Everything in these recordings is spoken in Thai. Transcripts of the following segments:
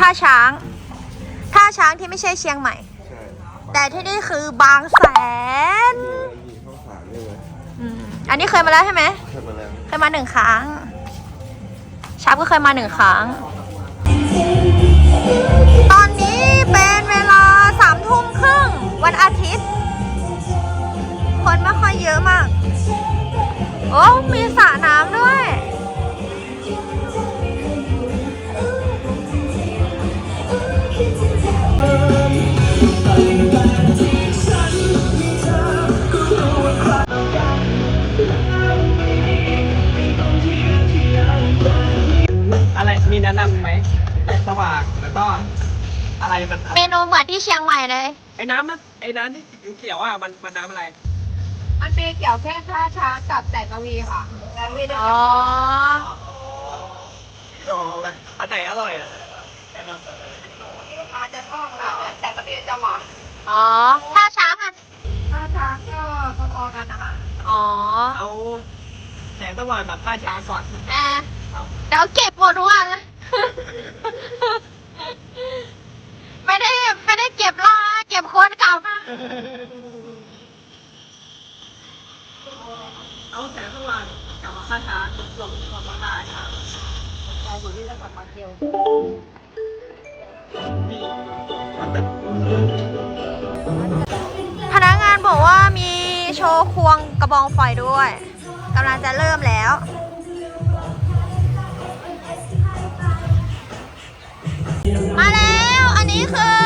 ท่าช้าง ท่าช้างที่ไม่ใช่เชียงใหม่ ใช่แต่ที่นี่คือบางแสนมีอะไรมีข้าวสารด้วยไหมอืมอันนี้เคยมาแล้วใช่ไหมเคยมาแล้วเคยมาหนึ่งครั้ง ชาร์ปก็เคยมาหนึ่งครั้ง ตอนนี้เป็นเวลาสามทุ่มครึ่งวันอาทิตย์ คนไม่ค่อยเยอะมาก โอ้ มีสระน้ำด้วย แสงสว่างแล้วก็อะไรมันเมนูเหมือนที่เชียงใหม่เลย ไอ้น้ำมันไอ้น้ำที่เขียวๆอะมันมันน้ำอะไร มันมีเกี่ยวแค่ท่าช้างกับแต่กวีค่ะและไม่ได้อ๋ออ๋ออันไหนอร่อยอะอาจจะต้องค่ะแต่กวีจะเหมาะอ๋อท่าช้างอะท่าช้างก็พอๆกันนะคะอ๋อเอาแสงสว่างแบบผ้าช้างก่อนอะเดี๋ยวเก็บหมดทุกวันนะ ไม่ได้ไม่ได้เก็บรอนะเก็บคนเก่านะเอาแสงสว่างกับผ้าช้างลงความร้อนได้ครับเราอยู่ที่จังหวัดมาเกียวนี่มันแบบพนักงานบอกว่ามีโชว์ควงกระบองไฟด้วยกำลังจะเริ่มแล้ว มาแล้ว อันนี้คือ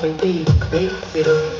Baby, baby, baby.